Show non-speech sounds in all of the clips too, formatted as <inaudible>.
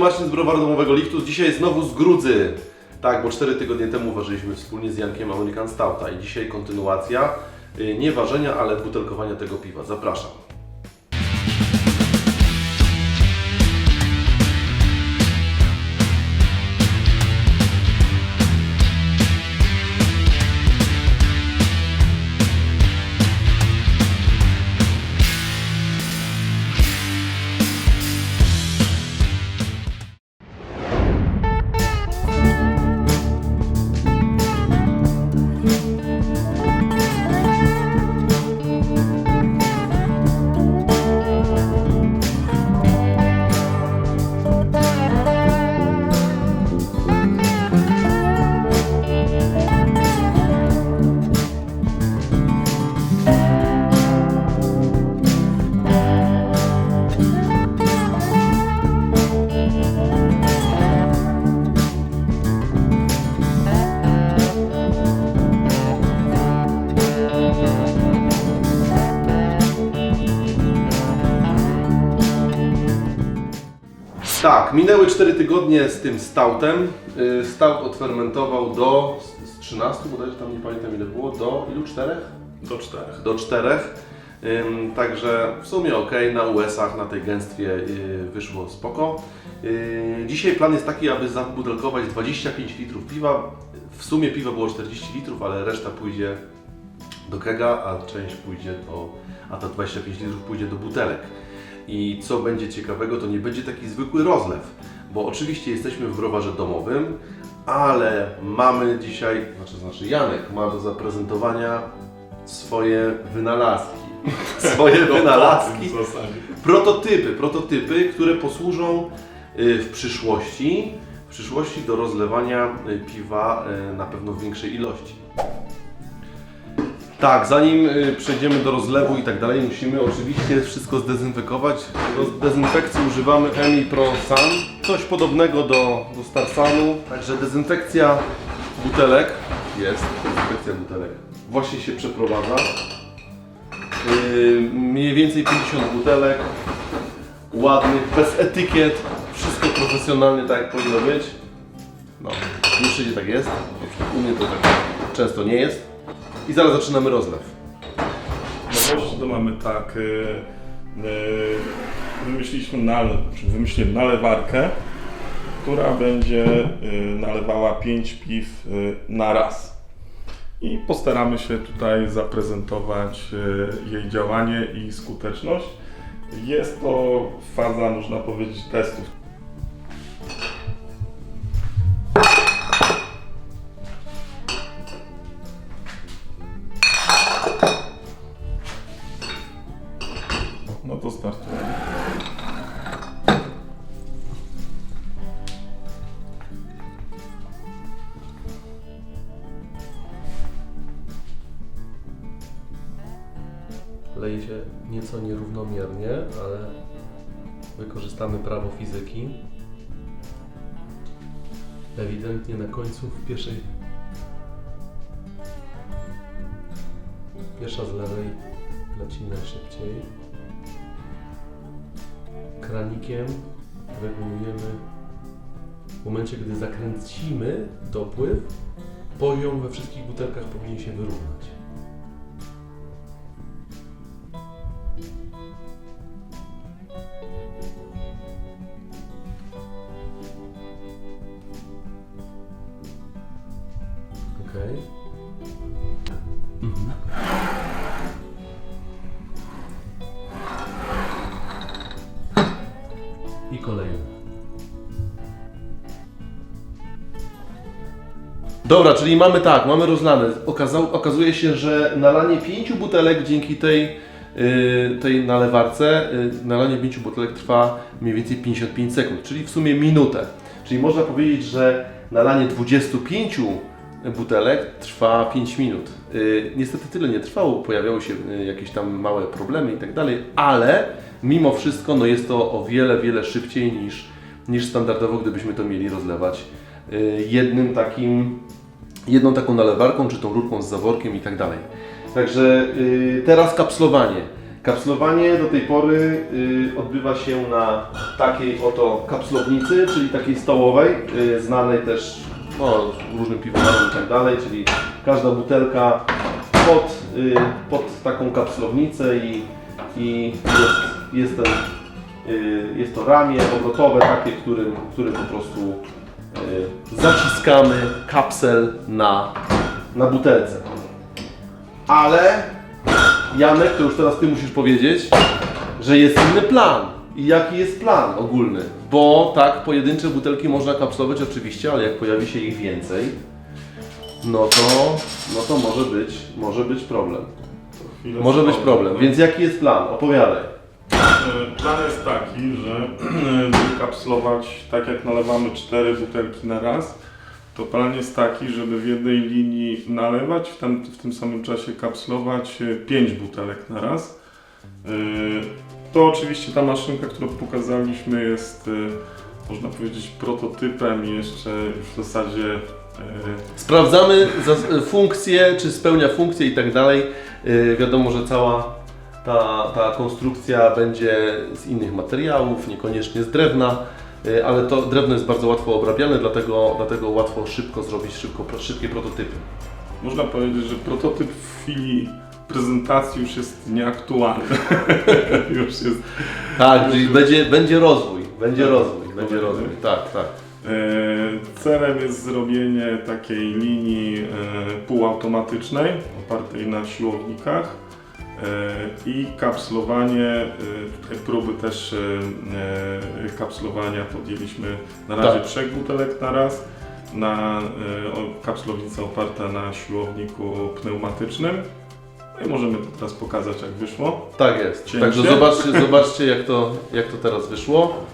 Marcin z Browaru Domowego Liftu. Dzisiaj znowu z Grudzy. Tak, bo 4 tygodnie temu ważyliśmy wspólnie z Jankiem American Stouta i dzisiaj kontynuacja y, nie ważenia, ale butelkowania tego piwa. Zapraszam. Tak, minęły 4 tygodnie z tym stoutem. Y, Stout odfermentował do z- z 13, bodajże tam nie pamiętam ile było, do ilu? Czterech? Do czterech. do czterech. Ym, Także w sumie ok, na US-ach, na tej gęstwie y, wyszło spoko. Y, Dzisiaj plan jest taki, aby zabutelkować 25 litrów piwa. W sumie piwa było 40 litrów, ale reszta pójdzie do kega, a część pójdzie do, a to 25 litrów pójdzie do butelek. I co będzie ciekawego, to nie będzie taki zwykły rozlew, bo oczywiście jesteśmy w browarze domowym, ale mamy dzisiaj, znaczy, znaczy Janek ma do zaprezentowania swoje wynalazki. <laughs> Swoje wynalazki, prototypy, prototypy, które posłużą y, w przyszłości, w przyszłości do rozlewania y, piwa y, na pewno w większej ilości. Tak, zanim y, przejdziemy do rozlewu i tak dalej, musimy oczywiście wszystko zdezynfekować. Do dezynfekcji używamy Emi Pro Sun, coś podobnego do, do Starsanu. Także dezynfekcja butelek jest, dezynfekcja butelek właśnie się przeprowadza. Yy, mniej więcej 50 butelek, ładnych, bez etykiet, wszystko profesjonalnie tak jak powinno być. No, nie wszędzie tak jest, u mnie to tak często nie jest. I zaraz zaczynamy rozlew. Nowości to mamy tak. y, y, Wymyśliliśmy, nale, czy wymyśliłem nalewarkę, która będzie y, nalewała 5 piw y, na raz. I postaramy się tutaj zaprezentować y, jej działanie i skuteczność. Jest to faza, można powiedzieć, testów. Leje się nieco nierównomiernie, ale wykorzystamy prawo fizyki. Ewidentnie na końcu w pierwszej. Pierwsza z lewej leci najszybciej. Kranikiem regulujemy w momencie, gdy zakręcimy dopływ, poziom we wszystkich butelkach powinien się wyrównać. Okej. Mhm. I kolejny. Dobra, czyli mamy tak, mamy rozlane. Okazał, okazuje się, że nalanie pięciu butelek dzięki tej, tej nalewarce, yy, nalanie pięciu butelek trwa mniej więcej 55 sekund, czyli w sumie minutę. Czyli można powiedzieć, że nalanie 25 butelek trwa 5 minut. Yy, niestety tyle nie trwało, pojawiały się jakieś tam małe problemy i tak dalej, ale mimo wszystko no jest to o wiele, wiele szybciej niż, niż standardowo, gdybyśmy to mieli rozlewać jednym takim, jedną taką nalewarką, czy tą rurką z zaworkiem i tak dalej. Także yy, teraz kapslowanie. Kapslowanie do tej pory y, odbywa się na takiej oto kapslownicy, czyli takiej stołowej, y, znanej też no, różnym piwowarem i tak dalej, czyli każda butelka pod, y, pod taką kapslownicę i, i jest, jest, ten, y, jest to ramię obrotowe takie, którym, którym po prostu y, zaciskamy kapsel na, na butelce. Ale Janek, to już teraz Ty musisz powiedzieć, że jest inny plan. I jaki jest plan ogólny? Bo tak, pojedyncze butelki można kapslować oczywiście, ale jak pojawi się ich więcej, no to, no to może być, może być problem. Chwilę Może być problem. Więc jaki jest plan? Opowiadaj. E, Plan jest taki, że <clears throat> wykapslować tak jak nalewamy cztery butelki na raz, to plan jest taki, żeby w jednej linii nalewać, w, tam, w tym samym czasie kapslować e, pięć butelek na raz. E, To oczywiście ta maszynka, którą pokazaliśmy jest, e, można powiedzieć, prototypem jeszcze w zasadzie e, Sprawdzamy za- funkcję, czy spełnia funkcję i tak dalej. Wiadomo, że cała ta, ta konstrukcja będzie z innych materiałów, niekoniecznie z drewna, ale to drewno jest bardzo łatwo obrabiane, dlatego, dlatego łatwo szybko zrobić szybko, szybkie prototypy. Można powiedzieć, że prototyp w chwili prezentacji już jest nieaktualny. <laughs> już jest. Tak, czyli będzie, będzie rozwój, będzie Tak, rozwój, będzie powiedzmy. rozwój. Tak, tak. E, celem jest zrobienie takiej linii e, półautomatycznej, opartej na siłownikach i kapslowanie, e, tutaj próby też e, e, kapslowania podjęliśmy na razie Tak. trzech butelek na raz. Na e, kapslownica oparta na siłowniku pneumatycznym. No i możemy to teraz pokazać jak wyszło. Tak jest. Cięcie. Także zobaczcie, zobaczcie jak, to, jak to teraz wyszło.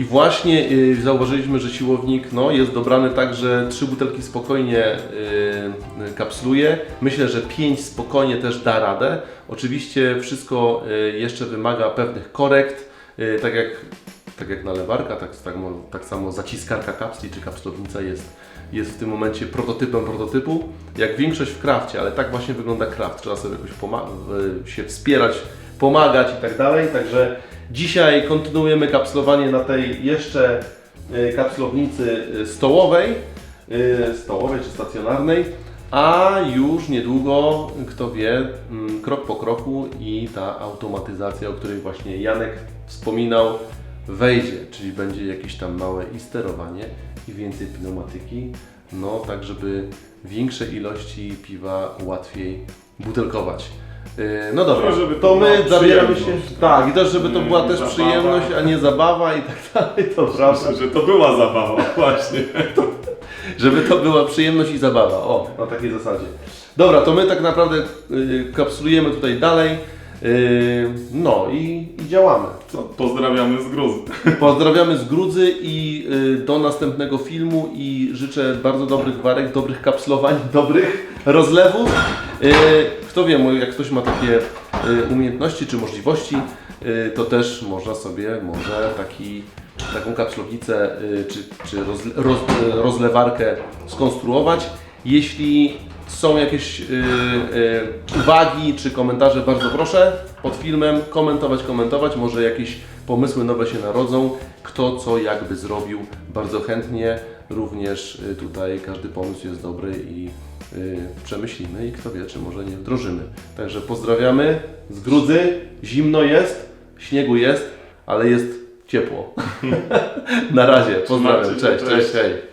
I właśnie y, zauważyliśmy, że siłownik no, jest dobrany tak, że trzy butelki spokojnie y, y, kapsluje. Myślę, że pięć spokojnie też da radę. Oczywiście wszystko y, jeszcze wymaga pewnych korekt, y, tak jak tak jak nalewarka, tak, tak, tak samo zaciskarka kapsli czy kapslownica jest, jest w tym momencie prototypem prototypu, jak większość w krafcie, ale tak właśnie wygląda kraft. Trzeba sobie jakoś się wspierać, pomagać i tak dalej. Także dzisiaj kontynuujemy kapslowanie na tej jeszcze y, kapslownicy y, stołowej, y, stołowej czy stacjonarnej. A już niedługo, kto wie, mm, krok po kroku i ta automatyzacja, o której właśnie Janek wspominał, wejdzie, czyli będzie jakieś tam małe i sterowanie i więcej pneumatyki, no tak żeby większe ilości piwa łatwiej butelkować. Yy, No dobra, żeby to to my była zabieramy się, przyjemność, tak, i też żeby to Nie, była nie też zabawa. przyjemność, a nie zabawa i tak dalej, to prawda. Że to była zabawa <laughs> właśnie. Żeby to była przyjemność i zabawa. O, na takiej zasadzie. Dobra, to my tak naprawdę y, kapsulujemy tutaj dalej. y, no i, i działamy. Co, pozdrawiamy z Gruzy. <laughs> Pozdrawiamy z Grudzy i y, do następnego filmu i życzę bardzo dobrych warek, dobrych kapslowań, <laughs> dobrych rozlewów. Y, kto wie, jak ktoś ma takie y, umiejętności czy możliwości, y, to też można sobie może taki, taką kapslownicę y, czy, czy roz, roz, rozlewarkę skonstruować. Jeśli są jakieś uwagi czy komentarze, bardzo proszę pod filmem komentować, komentować. Może jakieś pomysły nowe się narodzą. Kto co jakby zrobił, bardzo chętnie. Również tutaj każdy pomysł jest dobry i przemyślimy i kto wie, czy może nie wdrożymy. Także pozdrawiamy z Grudzy. Zimno jest, śniegu jest, ale jest ciepło. <laughs> Na razie, pozdrawiam. Cześć, cześć, cześć.